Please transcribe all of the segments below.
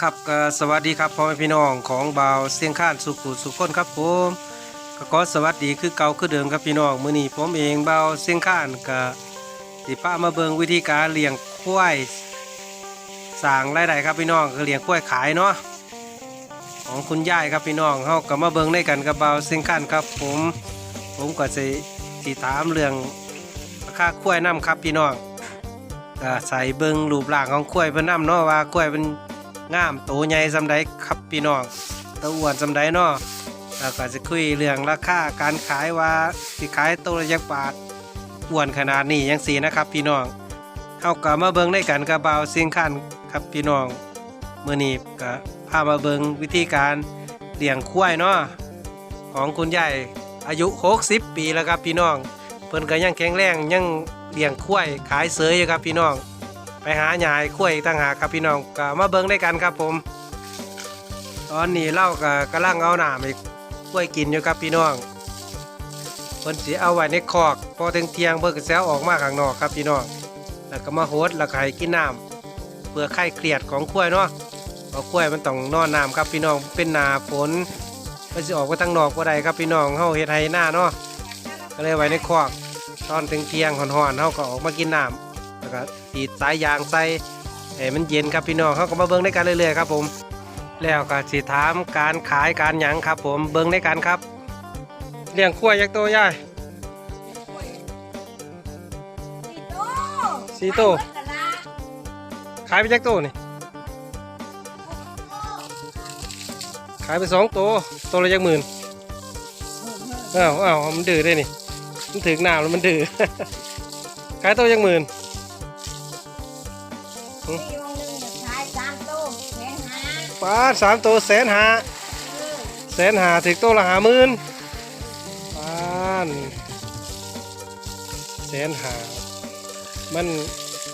ครับก็สวัสดีครับพ่อแม่พี่น้องของบ่าวเสียงข้านสุขุสุขคนครับผมก็ขอสวัสดีคือเก่าคือเดิมครับพี่น้องมื้อนี้ผมเองบ่าวเสียงข้านก็สิพามาเบิ่งวิธีการเลี้ยงควายสร้างรายได้ครับพี่น้องคือเลี้ยงควายขายเนาะของคุณยายครับพี่น้องเฮาก็มาเบิ่งด้วยกันกับบ่าวเสียงข้านครับผม ผมก็สิสิถามเรื่องราคาควายน้ำครับพี่น้องก็ใส่เบิ่งรูปร่างของควายเพิ่นน้ำเนาะว่าควายเป็น งามโตใหญ่สำใดครับพี่น้องตะอ้วนสำใดเนาะแล้วก็จะคุยเรื่องราคาการขายว่าสิขายตัวละยักบาทอ้วนขนาดนี้ยังสีนะครับ พี่น้องเฮาก็มาเบิ่งได้กันกับบ่าเสียงคันครับพี่น้องเมื้อนี้ก็พามาเบิ่งวิธีการเลี้ยงควายเนาะของคุณยายอายุ 60 ปีแล้วครับพี่น้อง เพิ่นก็ยังแข็งแรงยังเลี้ยงควายขายเสยอยู่ครับพี่น้อง ไปหาหยายคุ้ยตั้งหากครับพี่น้องก็มาเบิ่งได้กันครับผม ตอนนี้เล่าก็กำลังเอาหนามไปคุ้ยกินอยู่ครับพี่น้องเพิ่นสิเอาไว้ในคอกพอเที่ยงเที่ยงเพิ่นก็แซวออกมาข้างนอกครับพี่น้องแล้วก็มาโฮดแล้วก็ให้กินน้ำเพื่อคลายเครียดของคุ้ยเนาะเพราะคุ้ยมันต้องนอนน้ำครับพี่น้องเป็นหนาฝนมันสิออกไปทางนอกบ่ได้ครับพี่น้องเฮาเฮ็ดให้หน้าเนาะก็เลยไว้ในคอกตอนเที่ยงเที่ยงห่อนๆเฮาก็ออกมากินน้ำ แล้วก็ตีดสายยางใส่ให้มันเย็นครับพี่น้องเขาก็มาเบิ้งได้กันเรื่อยๆครับผม แล้วก็สิถามการขายการหยังครับ ผมเบิ้งได้กันครับเลี้ยงขั้วยักษ์โตย่ายสี่โต้ขายไปยักษ์โตนี่ขายไปสองตัวตัวละยักหมื่นอ้าวอ้าวมันดื้อได้นี่มันถึงหนาวแล้วมันดื้อขายตัวยักหมื่น ป้าดสามตัวแสนหาแสนหาถึงตัวละหาหมื่นป้านแสนหามัน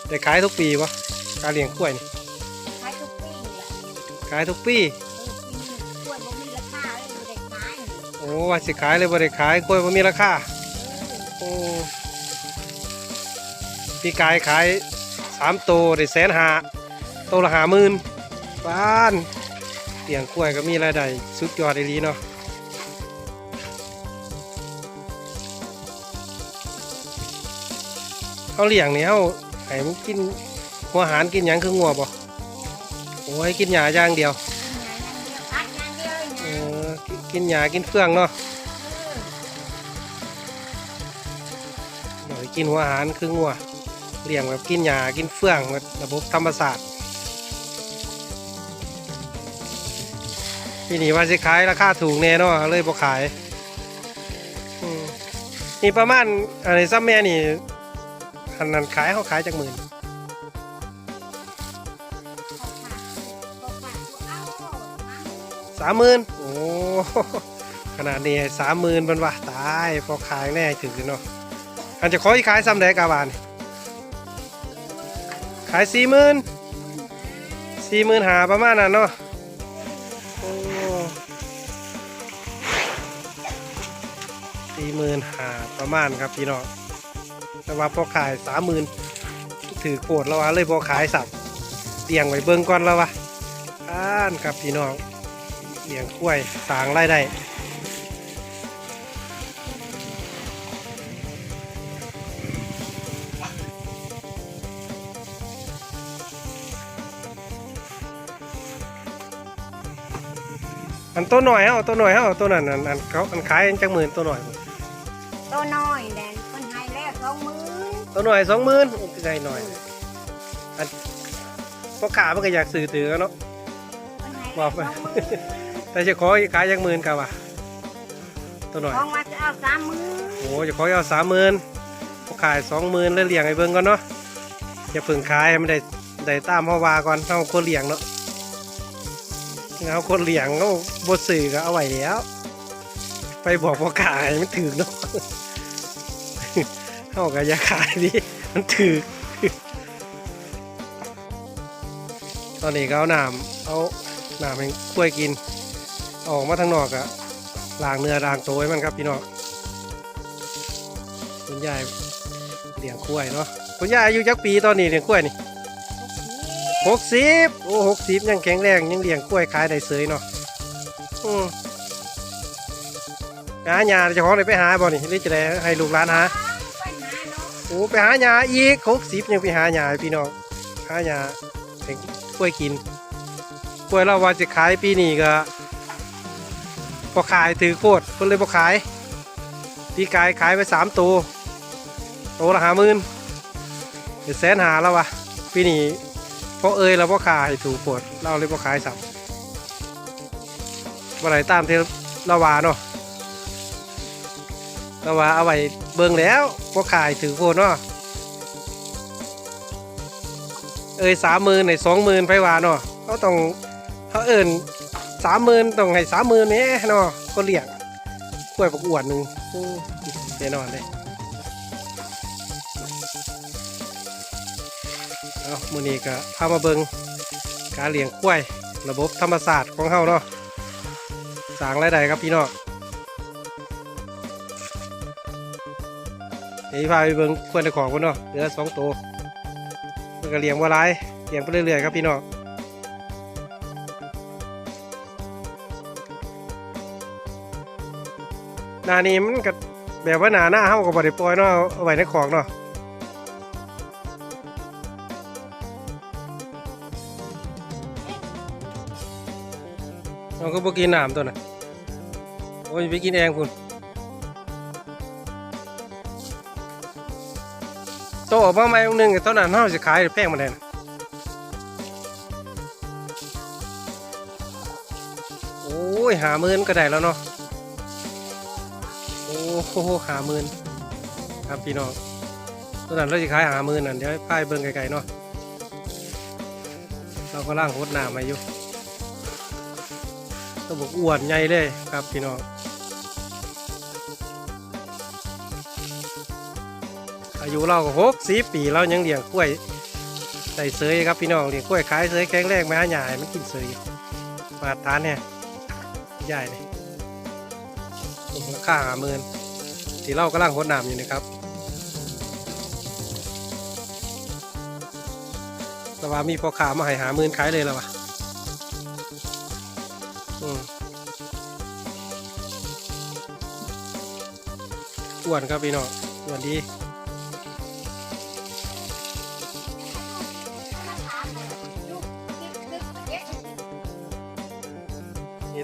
ได้ขายทุกปีวะการเลี้ยงกล้วยนี่ขายทุกปีโอ้ว่าสิขายเลยบ่ได้ขายกล้วยบ่มีราคาโอ้พี่กายขายสามตัวได้แสนหาตัวละหาหมื่นป้าน เลี้ยงกล้วยก็มีรายได้สุดยอดเลยเนาะเขาเลี้ยงนี่เขาให้มันกินหัวอาหารกินหยังคืองัวบ่โอ้ยกินหญ้าอย่างเดียวเออกิกินหญ้ากินเฟืองเนาะเดี๋ยวกินหัวอาหารคืองัวเลี้ยงแบบกินหญ้ากินเฟืองแบบระบบธรรมศาสตร์ ที่นี่ว่าสิขายราคาถูกแน่เนาะเลยบ่ขายมนี่ประมาณอะไรซัมแม่นี่อันนั้นขายเขาขายจากหมื่นสามหมื่นโอ้ขนาดนี้สามหมื่นเป็นวะตายพอขายแน่ถึงเนาะอันจะขออีกขายซ้ำได้กาบานขายสี่หมื่นสี่หมื่นหาประมาณนั้นเนาะ สี่หมื่นหาประมาณครับพี่น้องแต่ว่าพอขายสามหมื่นถือโกดแล้ววะเลยพอขายสับเลี้ยงไว้เบิ่งก่อนแล้ววะอ่านครับพี่น้องเลี้ยงกล้วยสร้างรายได้อันตัวหน่อยเฮาตัวหน่อยเฮาตัวนั้นอันอันเขาอันขายจังหมื่นตัวหน่อย น้อยแดนคนให้แล้วสองมือตัวหน่อยสองหมื่นใจหน่อยอันพวกขามันก็อยากสื่อถือกันเนาะคนให้ว่าแล้วไปสองมือแต่จะขอขายจังหมื่นกันวะตัวหน่อย ของว่าจะเอาสามมือโอ้จะขอเอาสามหมื่นขายสองหมื่นแล้วเลี้ยงไอ้เบิ้งก่อนเนาะอย่าเพิ่งขายให้มันได้ได้ตามเฮาวาก่อนเฮาคนเลี้ยงเนาะเอาคนเลี้ยงเขาบดสื่อก็เอาไว้แล้ว ไปบอกพ่อขายมันถือเนาะ เฮาก็อย่าขายดิมันถือตอนนี้ก็เอาหน้ำเอาหน้ำให้กล้วยกิน ออกมาทางนอกอะล้างเนื้อล้างตัวให้มันครับพี่น้องคุณยายเลี้ยงกล้วยเนาะคุณยายอายุจักปีตอนนี้เลี้ยงกล้วยนี่หกสิบโอ้หกสิบยังแข็งแรงยังเลี้ยงกล้วยขายได้เสยเนาะอืมหาหยาจ้าของได้ไปหาบ่นี่หรือจะได้ให้ลูกหลานหา โอ้ไปหาหยาอีกหกสิบยังไปหาหยาพี่น้องหาหยาให้กล้วยกินกล้วยเราว่าจะขายปีนี้ก็พอขายถือโคตรเพิ่นเลยพอขายพี่กายขายไปสามตัวโตวละหามื่นเดี๋ยวแสนหาแล้ววะปีนี้พอเอ่ยเราพอขายถูกโคตรเราเลยพอขายสับวันไหนตามที่เราว่าเนาะ เราว่าเอาไว้เบิ่งแล้วพอขายถือโคเนาะเอ่ยสามหมื่นในสองหมื่นไปว่าเนาะเขาต้องเขาเอิ่นสามหมื่นต้องให้สามหมื่นนี้เนาะก็เลี้ยงกล้วยประกวดหนึ่งแน่นอนเลยเอามือนี้ก็พามาเบิงการเลี้ยงกล้วย ระบบธรรมศาสตร์ของเขาเนาะสร้างรายได้ครับพี่น้อง ดี๋ยวพาไปเบิ้งกล้วยในของคนเนาะเหลือสองตัวมันก็เลี้ยงว่าไรเลี้ยงไปเรื่อยๆครับพี่น้องหนานี้มันก็แบบว่าหนาหน้าเฮากับบริปล่อยเนาะเอาไว้ในของเนาะเราก็บ่กินน้ำตัวน่ะโอ้ยไปกินเองคุณ โตออกมาใหม่องค์หนึงเท่านั้นเฮาสิขายแพงมาแทนโอ้ยหาหมื่นก็ได้แล้วเนาะโอ้โหหาหมื่นครับพี่น้องตัวนั้นเราจะขายหาหมื่นนั่นเดี๋ยวพายเบิ่งไกลๆเนาะเราก็ล่างโคตรหนามาอยู่ตัวบกอ้วนใหญ่เลยครับพี่น้อง อายุเราก็หกสิบปีเรายังเลี้ยงกล้วยใส่เสยครับพี่น้องเลี้ยงกล้วยขายเสยแข็งแรงไหมฮะใหญ่มันกินเสยมาทานเนี่ยใหญ่เลยราคาหาหมื่นที่เรากำลังหดน้ำอยู่นะครับแต่ว่ามีพ่อค้ามาให้หาหมื่นขายเลยแล้ววะอืมอ้วนครับพี่น้องอ้วนดี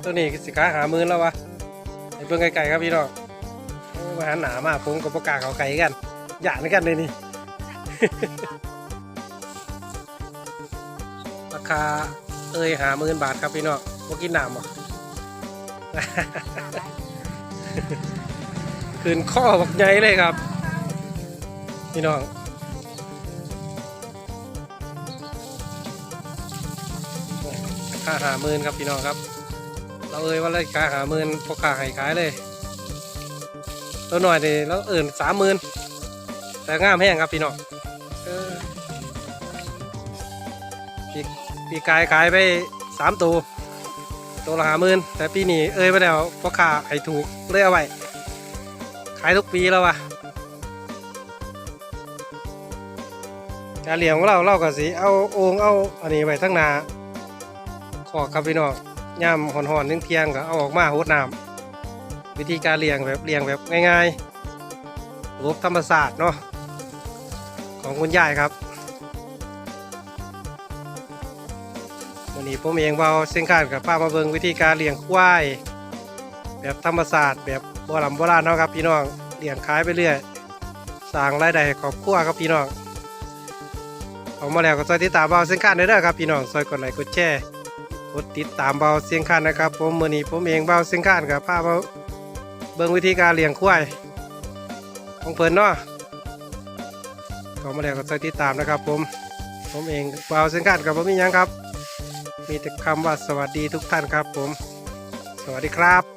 ตัวนี้สิขาหามื่นแล้ววะไอ้เบิ่งไก่ๆครับพี่น้องโอ้มาหาหนามาผมกับประกล้าเขาไก่กันหยาดกันเลยนี่ ราคาเอ้ยหาหมื่นบาทครับพี่น้องพวกกินหน้ำบ่ะคืนข้อบักใหญ่เลยครับ พี่น้องราคาหาหมื่นครับพี่น้องครับ เราเอ่ยว่าราคาหาหมื่นพวกขาให้ขายเลยตัวหน่อยนี่เราเอิ่นสามหมื่นแต่งามแห้งครับพี่น้องเออปีปีกายขายไปสามตัวตัวละหาหมื่นแต่ปีนี้เอ่ยไปแล้วพวกขาให้ถูกเลยเอาไว้ขายทุกปีแล้ววะการเลี้ยงของเราเราก็สิเอาโอ่งเอาอันนี้ไว้ทั้งนาขอครับพี่น้อง ย่ำห่อนๆเที่ยงๆก็เอาออกมาโหดน้ำวิธีการเลี้ยงแบบเลี้ยงแบบง่ายๆระบบธรรมศาสตร์เนาะของคุณยายครับวันนี้ผมเองเบาเส้นขานกับป้ามาเบิงวิธีการเลี้ยงควาย แบบธรรมศาสตร์แบบโบราณโบราณเนาะครับพี่น้องเลี้ยงขายไปเรื่อยสร้างรายได้ให้ครอบครัวครับพี่น้องเอามาแล้วก็ซอยติดตามเบาเส้นขานได้เด้อครับพี่น้องซอยกดไลค์กดแชร์ กดติดตามเบาเสียงข้านนะครับ ผมมือนี้ผมเองเบาเสียงข้านกับพามาเบิ้งวิธีการเลี้ยงควายของเพิ่นเนาะก็มาแล้วก็ใส่ติดตามนะครับ ผมผมเองเบาเสียงข้านกับผมมียังครับ มีแต่คำว่าสวัสดีทุกท่านครับ ผม สวัสดีครับ